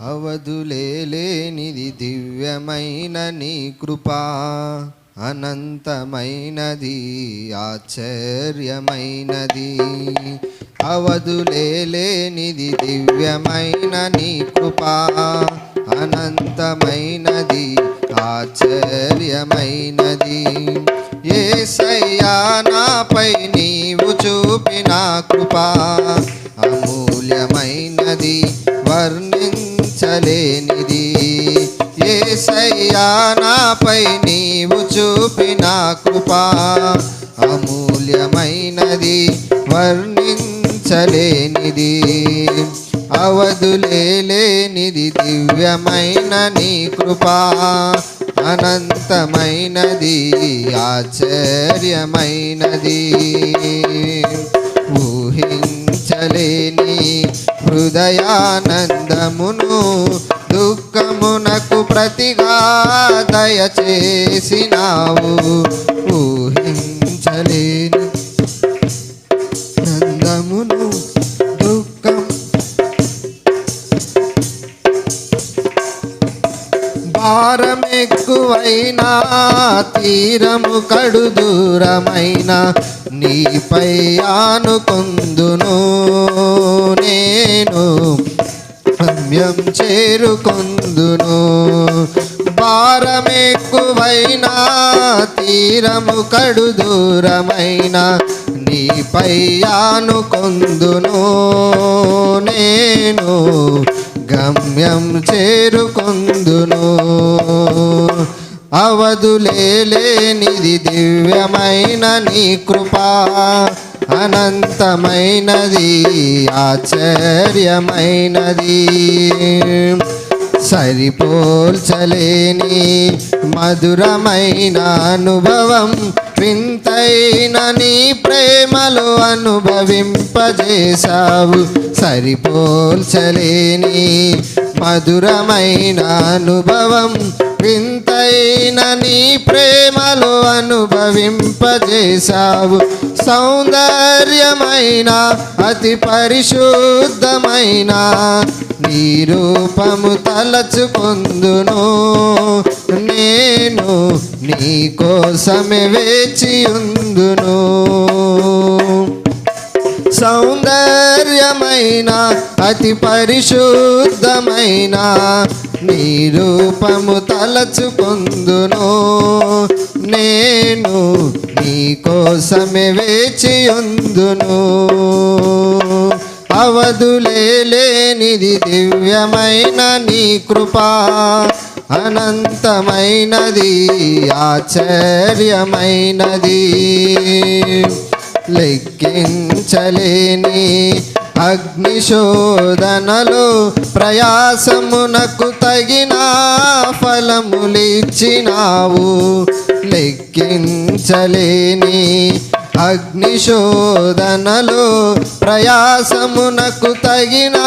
అవధులేనిది దివ్యమైన నీ కృపా అనంతమైనది ఆశ్చర్యమైనది. అవధులేనిది దివ్యమైన నీ కృపా అనంతమైనది ఆశ్చర్యమైనది. ఏసయ్యా నాపై నీవు చూపిన కృపా అమూల్యమైనది వర్ణించలేనిది ఏసయ్యా నాపై నీవు చూపిన కృపా అమూల్యమైనది వర్ణించలేనిది. అవధులేనిది దివ్యమైన నీ కృపా అనంతమైనది ఆశ్చర్యమైనది. ఊహించలేని హృదయానందమును దుఃఖమునకు ప్రతిగా దయచేసినావు. ఊహించలేని నందమును దుఃఖం భారమెక్కువైనా తీరము కడు దూరమైన నీపై ఆనుకొందును నేను. గమ్యం చేరుకొందును. భారమెక్కువైనా తీరము కడు దూరమైన నీపై ఆనుకొందును నేను. గమ్యం చేరుకొందును. అవధులేనిది దివ్యమైన నీ కృపా అనంతమైనది ఆశ్చర్యమైనది. సరిపోల్చలేని మధురమైన అనుభవం వింతైన నీ ప్రేమలు అనుభవింపజేశావు. సరిపోల్చలేని మధురమైన అనుభవం వింతైన నీ ప్రేమలో అనుభవింపజేశావు. సౌందర్యమైన అతి పరిశుద్ధమైన నీ రూపము తలచుకొందును. నేను నీ కోసమే వేచి ఉందును. సౌందర్యమైన అతి పరిశుద్ధమైన నీ రూపము తలచుకుందును. నేను నీ కోసమే వేచి ఉందును అవధులేనిది దివ్యమైన నీ కృపా అనంతమైనది ఆశ్చర్యమైనది. లెక్కించలేని అగ్నిశోధనలో ప్రయాసమునకు తగిన ఫలములిచ్చినావు. లెక్కించలేని అగ్నిశోధనలో ప్రయాసమునకు తగిన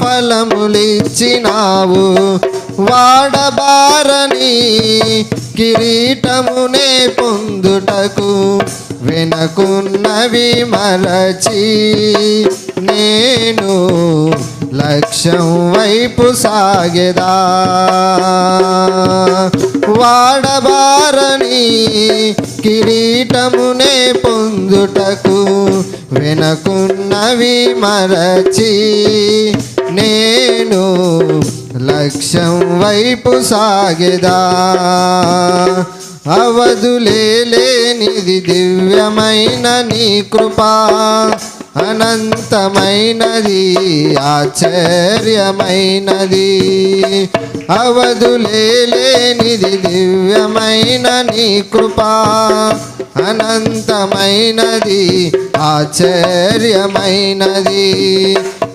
ఫలములిచ్చినావు. వాడబారని కిరీటమునే పొందుటకు వెనకున్నవి మరచి నేను లక్ష్యం వైపు సాగేదా. వాడబారని కిరీటమునే పొందుటకు వెనకున్నవి మరచి నేను లక్ష్యం వైపు సాగేదా. అవధులేనిది దివ్యమైన నీ కృపా అనంతమైనది ఆశ్చర్యమైనది. అవధులేనిది దివ్యమైన నీ కృపా అనంతమైనది ఆశ్చర్యమైనది.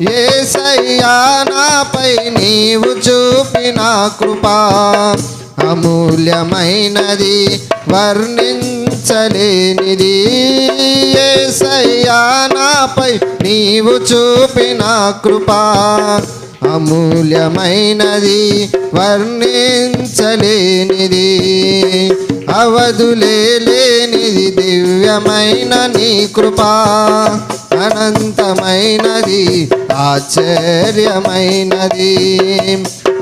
ఏసయ్యా నాపై నీవు చూపిన కృపా అమూల్యమైనది వర్ణించలేనిది. ఏసయ్యా నాపై నీవు చూపిన కృపా అమూల్యమైనది వర్ణించలేనిది. అవధులేనిది దివ్యమైన నీ కృపా అనంతమైనది ఆశ్చర్యమైనది.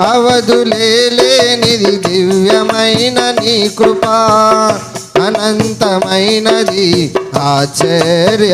అవధులేనిది దివ్యమైన నీ కృపా అనంతమైనది ఆశ్చర్యమైనది.